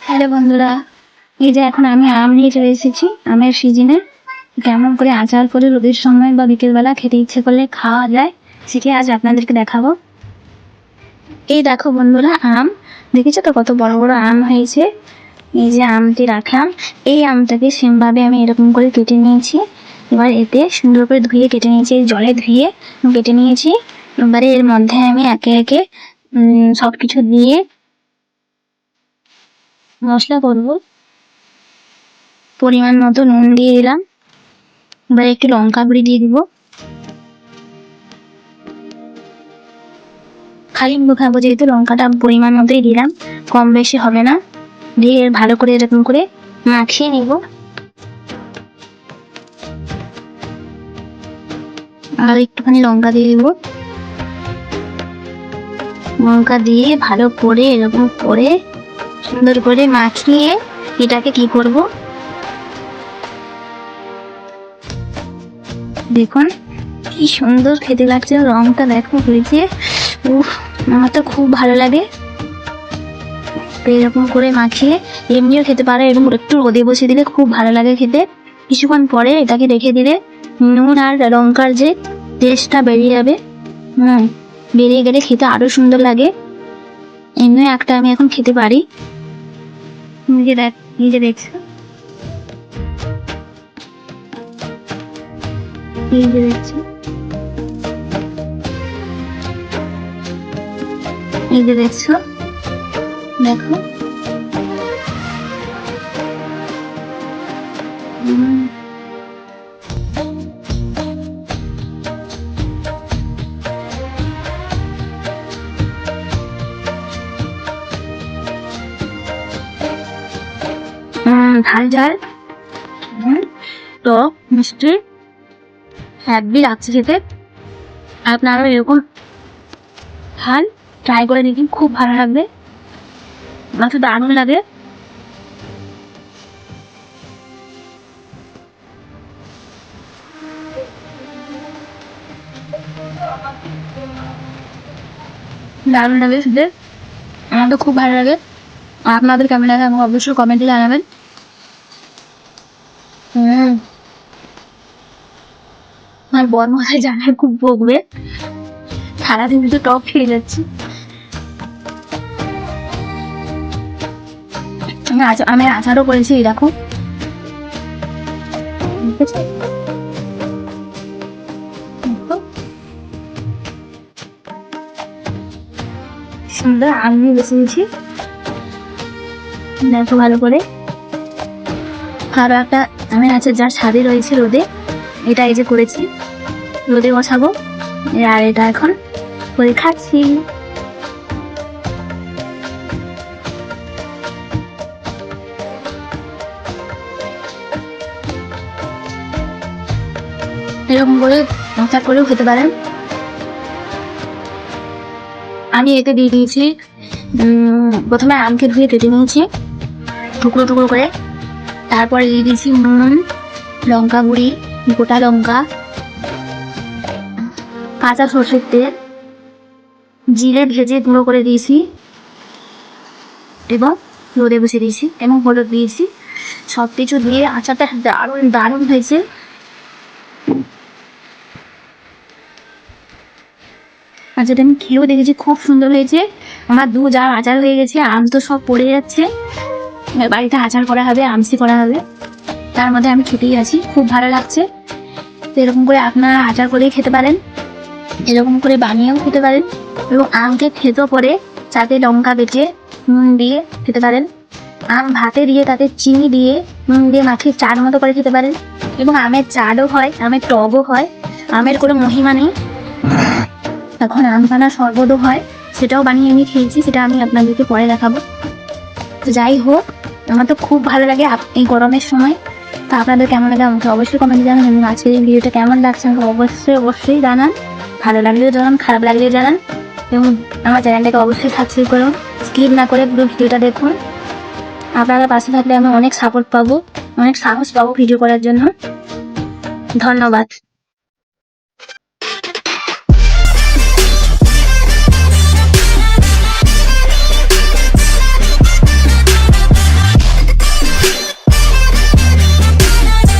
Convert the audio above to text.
Hello বন্ধুরা, এই যে এখন আমি আম নিয়ে চলে এসেছি, আমের সিজনে। কেমন করে আচার করে রোদের সময় বা বিকেলবেলা খেতে ইচ্ছে করলে খাওয়া যায়, সেটি আজ আপনাদেরকে দেখাবো। এই দেখো বন্ধুরা, আম। দেখেছ তো কত বড় বড় আম হয়েছে? এই যে আমটি রাখলাম। এই আমটাকে সেমভাবে আমি এরকম করে কেটে নিয়েছি। এবার এতে সুন্দর করে ধুয়ে কেটে নিয়েছি জলে ধুয়ে কেটে নিয়েছি। এবারে এর মধ্যে আমি একে একে সব কিছু দিয়ে মশলা করব। পরিমাণ মতো নুন দিয়ে দিলাম। এবার একটু লঙ্কা গুঁড়ি দিয়ে দিব। খালি মুখে খাব যেহেতু লঙ্কাটা পরিমাণ মতোই দিলাম, কম বেশি হবে না। দিয়ে ভালো করে এরকম করে মাখিয়ে নিব। আর একটুখানি লঙ্কা দিয়ে দিব। লঙ্কা দিয়ে ভালো করে এরকম করে, সুন্দর করে মাখিয়ে এটাকে কি করব? দেখুন, কি সুন্দর খেতে লাগছে, রংটা দেখো হয়েছে। উফ, আমার তো খুব ভালো লাগে। এরকম করে মাখিয়ে এমনিও খেতে পারে, এরকম একটু রোদে বসিয়ে দিলে খুব ভালো লাগে খেতে। কিছুক্ষণ পরে এটাকে রেখে দিলে নুন আর লঙ্কার যে টেস্টটা বেরিয়ে যাবে, হুম, বেরিয়ে গেলে খেতে আরও সুন্দর লাগে। এমনি একটা আমি এখন খেতে পারি। নিজে দেখ নিজে দেখছ। নিজে দেখছ। দেখছ। দেখো। ঝাল ঝাল। টক মিষ্টি হ্যাপি লাগছে খেতে। আপনারা এরকম খান ট্রাই করে দেখুন খুব ভালো লাগবে। তো দারুণ লাগে। দারুণ লাগে খেতে। আমার তো খুব ভালো লাগে। আপনাদের কেমন লাগে আমাকে অবশ্যই কমেন্টে জানাবেন। হুম। আমার বর মশাই জানায় খুব বকবে। সারাদিন তো টপ খেয়ে যাচ্ছি। আমি আমি আচারও করেছি দেখো। সুন্দর আমি বেছে দিয়েছি দেখো ভালো করে। আরও একটা আমের আছে যার স্বাদে রয়েছে রোদে, এটা এই যে করেছি, রোদে বসাবো। আর এটা এখন করে খাচ্ছি। এরকম করে আচার করেও খেতে পারেন। আমি এতে দিয়ে দিয়েছি প্রথমে আমকে ধুয়ে কেটে নিয়েছি, টুকরো টুকরো করে। তারপরে দিয়ে দিয়েছি নুন, লঙ্কা গুঁড়ি, গোটা লঙ্কা, কাঁচা সর্ষের তেল, জিরে ভেজে গুঁড়ো করে দিয়েছি, এবং রোদে বসে দিয়েছি এবং হলুদ দিয়েছি। সব কিছু দিয়ে আচারটা দারুণ দারুণ হয়েছে। আচারটা আমি খেয়েও দেখেছি, খুব সুন্দর হয়েছে। আমার দু যা আচার হয়ে গেছে, আম তো সব পড়ে যাচ্ছে। বাড়িতে আচার করা হবে আমসি করা হবে। তার মধ্যে আমি খেতেই আছি, খুব ভালো লাগছে। তো এরকম করে আপনারা আচার করেই খেতে পারেন। এরকম করে বানিয়েও খেতে পারেন এবং আমকে খেতে পরে তাতে লঙ্কা বেটে, নুন দিয়ে খেতে পারেন। আম ভাতে দিয়ে তাতে চিনি দিয়ে, নুন দিয়ে মাখিয়ে চার মতো করে খেতে পারেন। এবং আমের চাটও হয়, আমের টকও হয়, আমের কোনো মহিমা নেই। এখন আম পানা শরবতও হয়, সেটাও বানিয়ে আমি খেয়েছি, সেটা আমি আপনাদেরকে পরে দেখাবো। তো যাই হোক আমার তো খুব ভালো লাগে এই গরমের সময়। তো আপনাদের কেমন লাগে আমাকে অবশ্যই কমেন্টে জানান এবং আজকের এই ভিডিওটা কেমন লাগছে আমাকে অবশ্যই অবশ্যই জানান। ভালো লাগলেও জানান, খারাপ লাগলেও জানান। এবং আমার চ্যানেলটাকে অবশ্যই সাবস্ক্রাইব করুন। স্কিপ না করে পুরো ভিডিওটা দেখুন। আপনারা পাশে থাকলে আমি অনেক সাপোর্ট পাবো, অনেক সাহস পাবো ভিডিও করার জন্য। ধন্যবাদ।